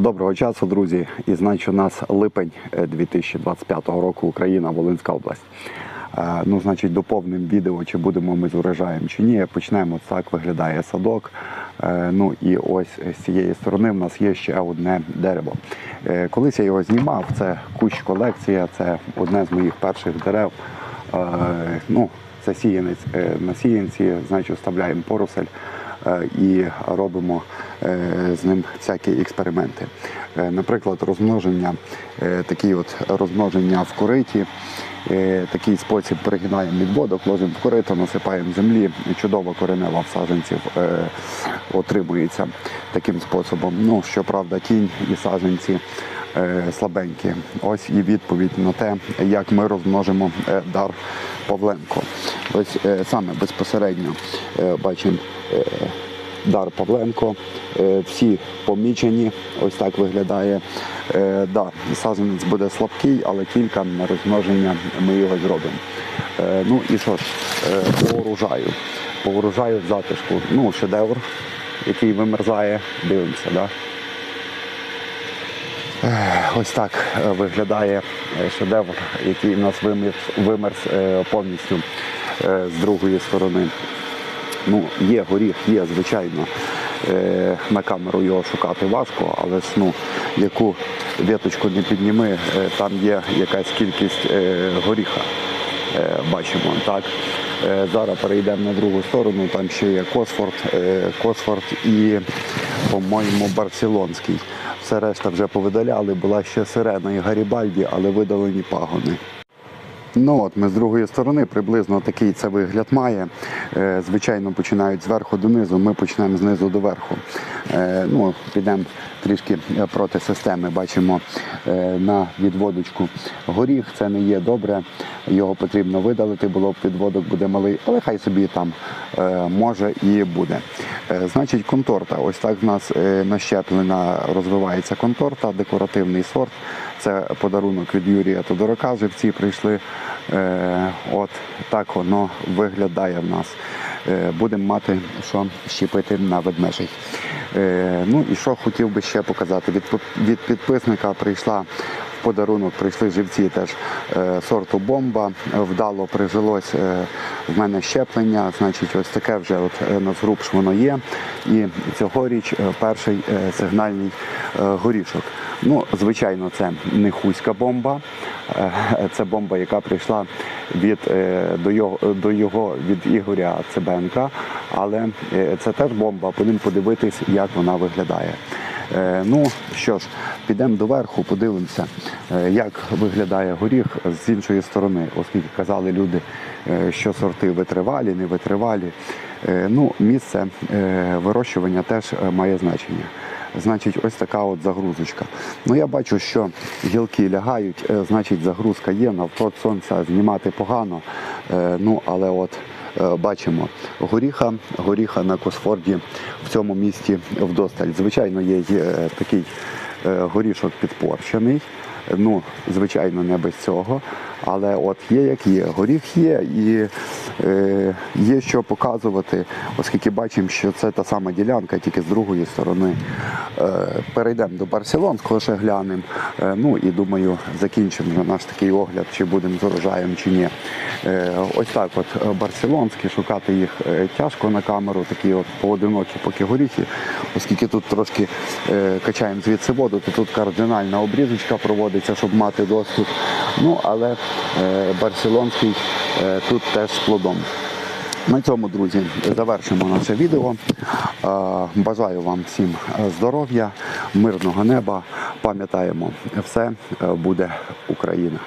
Доброго часу, друзі. І значить, у нас липень е, 2025 року, Україна, Волинська область. Е, Ну, значить, доповним відео, чи будемо ми з урожаєм чи ні. Почнемо так виглядає садок. Е, Ну і ось з цієї сторони в нас є ще одне дерево. Е, Колись я його знімав, це кущ колекція, це одне з моїх перших дерев. Е, Ну, це сіянець е, на сіянці, значить, вставляємо порусель е, і робимо е, з ним всякі експерименти. Е, Наприклад, розмноження, е, такі от розмноження в кориті. Е, Такий спосіб перегинаємо відводок, ложимо в корито, насипаємо землі. Чудова коренева в саджанців е, отримується таким способом. Ну, щоправда, тінь і саджанці е, слабенькі. Ось і відповідь на те, як ми розмножимо е, дар Павленко. Ось е, саме безпосередньо е, бачимо е, дар Павленко. Е, Всі помічені, ось так виглядає. Е, Да, саджанець буде слабкий, але кілька на розмноження ми його зробимо. Е, Ну і що ж, е, по урожаю. По урожаю затишку. Ну, шедевр, який вимерзає. Дивимося, да? Ось так е, виглядає е, шедевр, який в нас вимерз, е, повністю з другої сторони. Ну, є горіх, є, звичайно. На камеру його шукати важко, але ну, яку віточку не підніми, там є якась кількість горіха. Бачимо, так. Зараз перейдемо на другу сторону, там ще є Косфорд, Косфорд і, по-моєму, Барселонський. Все решта вже повидаляли, була ще сирена і Гарібальді, але видалені пагони. Ну от ми з другої сторони приблизно такий це вигляд має. Е, Звичайно, починають зверху донизу, ми почнемо знизу до верху. Е, Ну, підемо трішки е, проти системи. Бачимо на відводочку горіх. Це не є добре. Його потрібно видалити, було б відводок буде малий, але хай собі там може і буде. Значить, конторта. Ось так в нас нащеплена розвивається конторта, декоративний сорт. Це подарунок від Юрія Тодорока. Живці прийшли. Е, От так воно виглядає в нас. Е, Будемо мати що щепити на ведмежий. Е, Ну і що хотів би ще показати. Від, пи- від підписника прийшла в подарунок, прийшли живці теж сорту бомба. Вдало прижилось в мене щеплення. Значить, ось таке вже от на зрубш воно є. І цьогоріч перший сигнальний горішок. Ну, звичайно, це не хуська бомба. Е, Це бомба, яка прийшла від е, до його до його від Ігоря Цибенка. Але е, це теж бомба. Будемо подивитись, як вона виглядає. Ну що ж, підемо доверху, подивимося, е, як виглядає горіх з іншої сторони, оскільки казали люди, що сорти витривалі, не витривалі. Ну, місце вирощування теж має значення. Значить, ось така от загрузочка. Ну я бачу, що гілки лягають, е, значить загрузка є, навпрот сонця знімати погано. Е, Ну, але от е, бачимо горіха, горіха на Косфорді в цьому місті вдосталь. Звичайно, є такий горішок підпорчений. Ну, звичайно, не без цього. Але от є як є. Горіх є і е, є що показувати, оскільки бачимо, що це та сама ділянка, тільки з другої сторони. Е, перейдемо до Барселонського, ще глянемо. Е, ну і думаю, закінчимо наш такий огляд, чи будемо з урожаєм, чи ні. Е, ось так от е, барселонські, шукати їх е, тяжко на камеру, такі от поодинокі поки горіхи, оскільки тут трошки е, качаємо звідси воду, то тут кардинальна обрізочка проводиться, щоб мати доступ. Ну, але е, барселонський е, тут теж з плодом. На цьому, друзі, завершимо наше відео. Е, Бажаю вам всім здоров'я, мирного неба. Пам'ятаємо, все буде Україна.